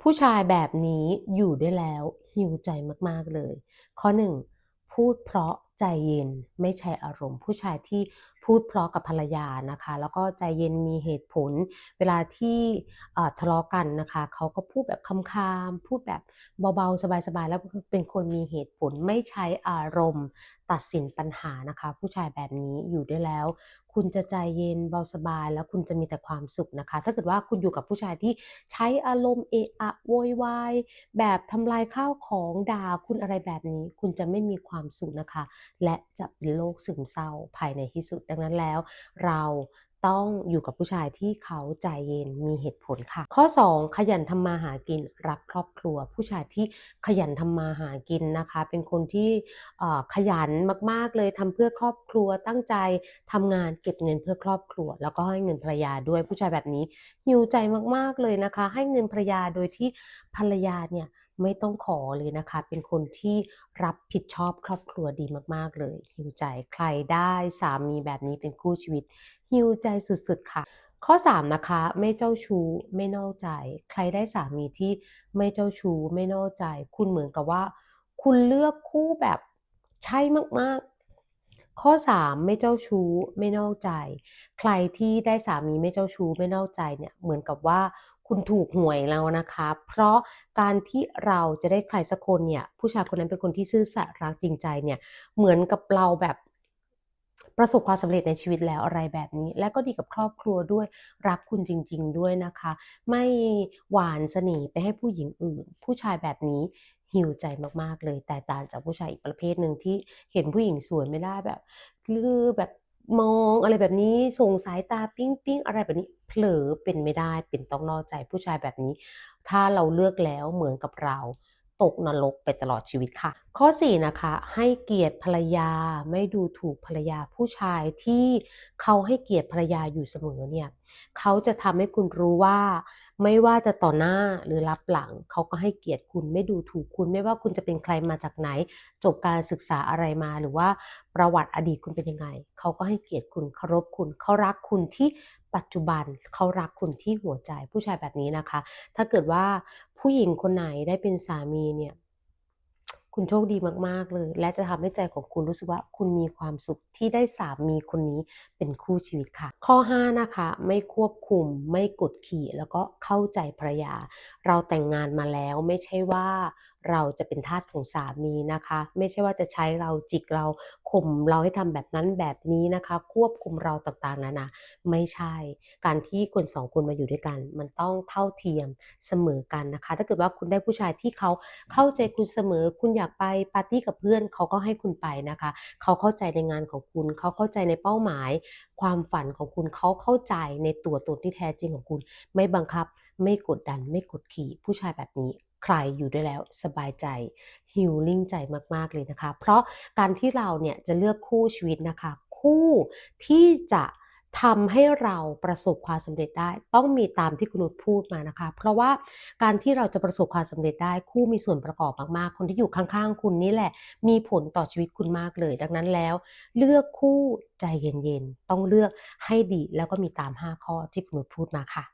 ผู้ชายแบบนี้อยู่ได้แล้วหิวใจมากๆเลย ข้อ 1 พูดเพราะใจเย็นไม่ใช่อารมณ์ ผู้ชายที่ พูดเพราะกับภรรยานะคะ แล้วก็ใจเย็นมีเหตุผล เวลาที่ทะเลาะกันนะคะเขาก็พูดแบบคามๆพูดแบบเบาๆ สบายๆ แล้วคือเป็นคนมีเหตุผลไม่ใช้อารมณ์ตัดสินปัญหานะคะ ผู้ชายแบบนี้อยู่ด้วยแล้ว คุณจะใจเย็นเบาสบาย แล้วคุณจะมีแต่ความสุขนะคะ ถ้าเกิดว่าคุณอยู่กับผู้ชายที่ใช้อารมณ์เอะอะโวยวายแบบทำลายข้าวของด่าคุณอะไรแบบนี้ คุณจะไม่มีความสุขนะคะ และจะเป็นโรคซึมเศร้าภายในที่สุดดังนั้นแล้วเราต้องอยู่กับผู้ชายที่เขาใจเย็นมีเหตุผลค่ะ ข้อ 2 ขยันทำมาหากินรักครอบครัว ผู้ชายที่ขยันทำมาหากินนะคะ เป็นคนที่ขยันมากๆเลยทำเพื่อครอบครัวตั้งใจทำงานเก็บเงินเพื่อครอบครัว แล้วก็ให้เงินภรรยาด้วยผู้ชายแบบนี้ heal ใจมากๆเลยนะคะ ให้เงินภรรยาโดยที่ภรรยาเนี่ย ไม่ต้องขอเลยนะคะ เป็นคนที่รับผิดชอบครอบครัวดีมากๆเลย heal ใจใครได้สามีแบบนี้เป็นคู่ชีวิต heal ใจสุดๆค่ะ ข้อ 3 นะคะ ไม่เจ้าชู้ไม่นอกใจ ใครได้สามีที่ไม่เจ้าชู้ไม่นอกใจ คุณเหมือนกับว่า คุณเลือกคู่แบบใช่มากๆข้อ 3 ไม่เจ้าชู้ไม่นอกใจ ใครที่ได้สามีไม่เจ้าชู้ไม่นอกใจเนี่ยเหมือนกับว่า คุณถูกหวยแล้วนะคะ เพราะการที่เราจะได้ใครสักคนเนี่ย ผู้ชายคนนั้นเป็นคนที่ซื่อสัตย์รักจริงใจเนี่ย เหมือนกับเราแบบประสบความสำเร็จในชีวิตแล้วอะไรแบบนี้ และก็ดีกับครอบครัวด้วยรักคุณจริง ๆ ด้วยนะคะ ไม่หวานเสน่ห์ไปให้ผู้หญิงอื่น ผู้ชายแบบนี้ heal ใจมากๆเลย แตกต่างจากผู้ชายอีกประเภทหนึ่งที่เห็นผู้หญิงสวยไม่ได้แบบคือแบบ มองอะไรแบบนี้ส่งสายตาปิ้งๆอะไรแบบนี้เผลอเป็นไม่ได้เป็นต้องนอกใจผู้ชายแบบนี้ ถ้าเราเลือกแล้วเหมือนกับเรา ตกนรกไปตลอดชีวิตค่ะ ข้อ 4 นะคะ ให้เกียรติภรรยาไม่ดูถูกภรรยาผู้ชายที่เขาให้เกียรติภรรยาอยู่เสมอเนี่ยเขาจะทำให้คุณรู้ว่า ไม่ว่าจะต่อหน้าหรือลับหลัง เขาก็ให้เกียรติคุณไม่ดูถูกคุณ ไม่ว่าคุณจะเป็นใครมาจากไหน จบการศึกษาอะไรมาหรือว่าประวัติอดีตคุณเป็นยังไง เขาก็ให้เกียรติคุณเคารพคุณเขารักคุณที่ปัจจุบันเขารักคุณที่หัวใจผู้ชายแบบนี้นะคะ ถ้าเกิดว่า ผู้หญิงคนไหนได้เป็นสามีเนี่ย คุณโชคดีมากๆเลย และจะทำให้ใจของคุณรู้สึกว่าคุณมีความสุขที่ได้สามีคนนี้เป็นคู่ชีวิตค่ะ ข้อ 5 นะคะ ไม่ควบคุมไม่กดขี่แล้วก็เข้าใจภรรยา เราแต่งงานมาแล้วไม่ใช่ว่า เราจะเป็นทาสของสามีนะคะ ไม่ใช่ว่าจะใช้เราจิกเราข่มเราให้ทำแบบนั้นแบบนี้นะคะ ควบคุมเราต่างๆนานาไม่ใช่ การที่คน2คนมาอยู่ด้วยกัน มันต้องเท่าเทียมเสมอกันนะคะ ถ้าเกิดว่าคุณได้ผู้ชายที่เขาเข้าใจคุณเสมอ คุณอยากไปปาร์ตี้กับเพื่อนเขาก็ให้คุณไปนะคะ เขาเข้าใจในงานของคุณ เขาเข้าใจในเป้าหมาย ความฝันของคุณเขาเข้าใจในตัวตนที่แท้จริงของคุณ ไม่บังคับ ไม่กดดัน ไม่กดขี่ผู้ชายแบบนี้ ใครอยู่ด้วยแล้วสบายใจ healing ใจมาก ๆ เลยนะคะ เพราะการที่เราเนี่ยจะเลือกคู่ชีวิตนะคะ คู่ที่จะทำให้เราประสบความสำเร็จได้ ต้องมีตามที่คุณนุชพูดมานะคะ เพราะว่าการที่เราจะประสบความสำเร็จได้คู่มีส่วนประกอบมากๆ คนที่อยู่ข้างๆ คุณนี่แหละ มีผลต่อชีวิตคุณมากเลย ดังนั้นแล้ว เลือกคู่ใจเย็นๆ ต้องเลือกให้ดีแล้วก็มีตาม 5 ข้อที่คุณนุชพูดมาค่ะ